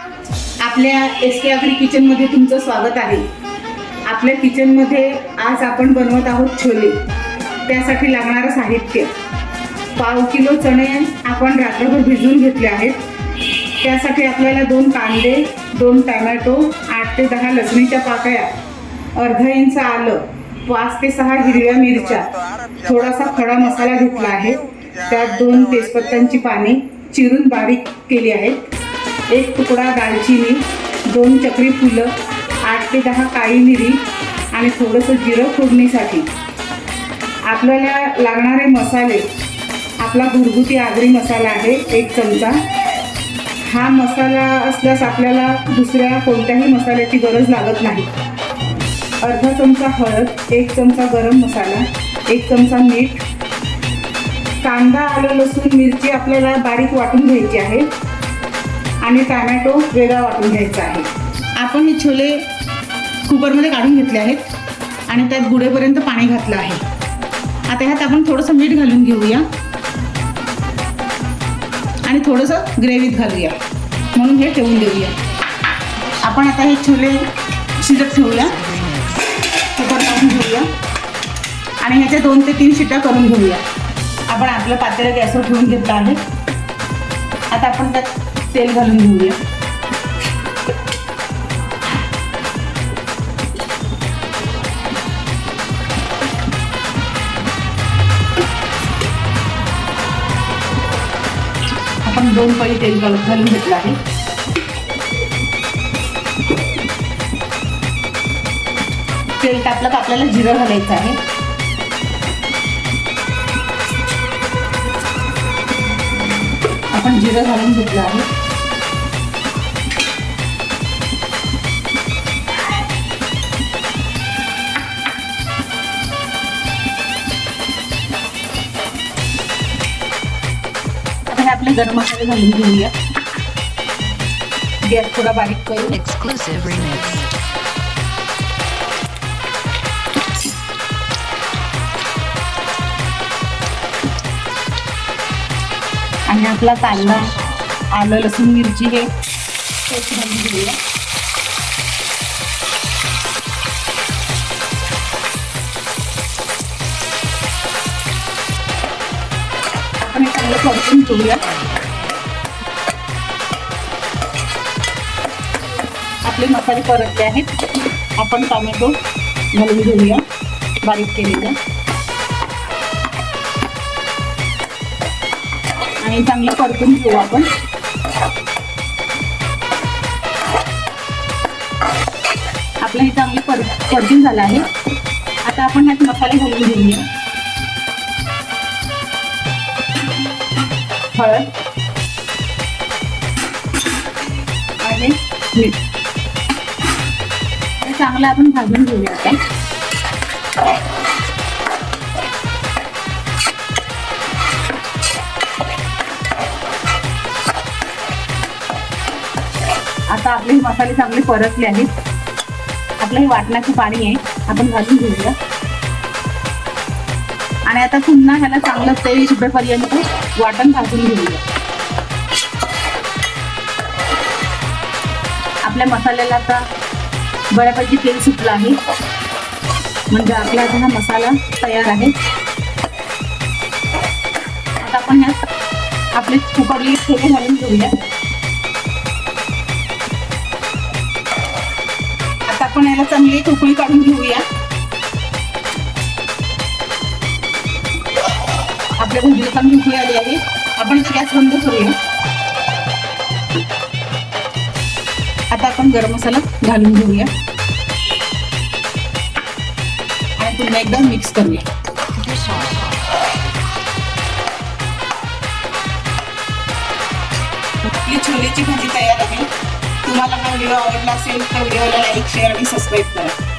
आपल्या एस के आगरी किचनमध्ये तुमचं स्वागत आहे. आपल्या किचनमध्ये आज आपण बनवत आहोत छोले. त्यासाठी लागणारं साहित्य. पाव किलो चणे आपण रात्रभर भिजवून घेतले आहेत. त्यासाठी आपल्याला दोन कांदे दोन टमॅटो आठ ते दहा लसणीच्या पाकळ्या अर्धा इंच आलं पाच ते सहा हिरव्या मिरच्या थोडासा खडा मसाला घेतला आहे. त्यात दोन तेजपत्त्यांची पाने चिरून बारीक केली आहेत. एक तुकडा दालचिनी दोन चक्री फुलं आठ ते दहा काळी मिरी आणि थोडंसं जिरं फोडणीसाठी. आपल्याला लागणारे मसाले आपला घरगुती आगरी मसाला आहे एक चमचा. हा मसाला असल्यास आपल्याला दुसऱ्या कोणत्याही मसाल्याची गरज लागत नाही. अर्धा चमचा हळद एक चमचा गरम मसाला एक चमचा मीठ. कांदा आलं लसूण मिरची आपल्याला बारीक वाटून घ्यायची आहे. आणि टॅमॅटो वेगळा वाटून घ्यायचा आहे. आपण हे छोले कुकरमध्ये काढून घेतले आहेत आणि त्यात गुडेपर्यंत पाणी घातलं आहे. आता ह्यात आपण थोडंसं मीठ घालून घेऊया. आणि थोडंसं ग्रेव्हीत घालूया. म्हणून हे ठेवून देऊया. आपण आता हे छोले शिजत ठेवूया. कुकर काढून घेऊया. आणि ह्याच्या दोन ते तीन शिट्या करून घेऊया. आपण आपलं पातेलं गॅसवर ठेवून घेतलं आहे. आता आपण त्यात तेल घालून घेऊया. आपण दोन पळी तेल घालून घेतलं आहे. तेल टाकलं तर आपल्याला जिरं घालायचं आहे. आपण जिरं घालून घेतलं आहे. गरम मसाले घालून घेऊया. गॅस थोडा बारीक करू. Exclusive remix. आणि आपला कांदा आलं लसूण मिरची हे पेस्ट घालून घेऊया. चांगलं परतून घेऊया आपले मसाले परतले आहेत. आपण टोमॅटो घालून घेऊया. बारीक केलेलं. आणि चांगलं परतून घेऊ आपण. आपलं हे चांगलं पर परतून झालं आहे. आता आपण ह्यात मसाले घालून घेऊया. हळद आणि मीठ हे चांगलं आपण भाजून घेऊया आता. आता आपले मसाले चांगले परतले आहेत. आपलं हे वाटण्याचं पाणी आहे आपण घालून घेऊया. आणि आता पुन्हा ह्याला चांगलं तेल सुटेपर्यंत वाटण भाजून घेऊया. आपल्या मसाल्याला आता बऱ्यापैकी तेल सुटलं आहे. म्हणजे आपला आता हा मसाला तयार आहे. आता आपण ह्यात आपले कुकरले छोटे घालून घेऊया. आता आपण याला चांगली एक काढून घेऊया. आपल्या भुजीला चांगली उकळी आली आहे. आपण गॅस बंद करूया. आता आपण गरम मसाला घालून घेऊया. आणि पुन्हा एकदा मिक्स करूया. आपली छोलेची भाजी तयार आहे. तुम्हाला हा व्हिडिओ आवडला असेल तर व्हिडिओला लाईक शेअर आणि सबस्क्राईब करा.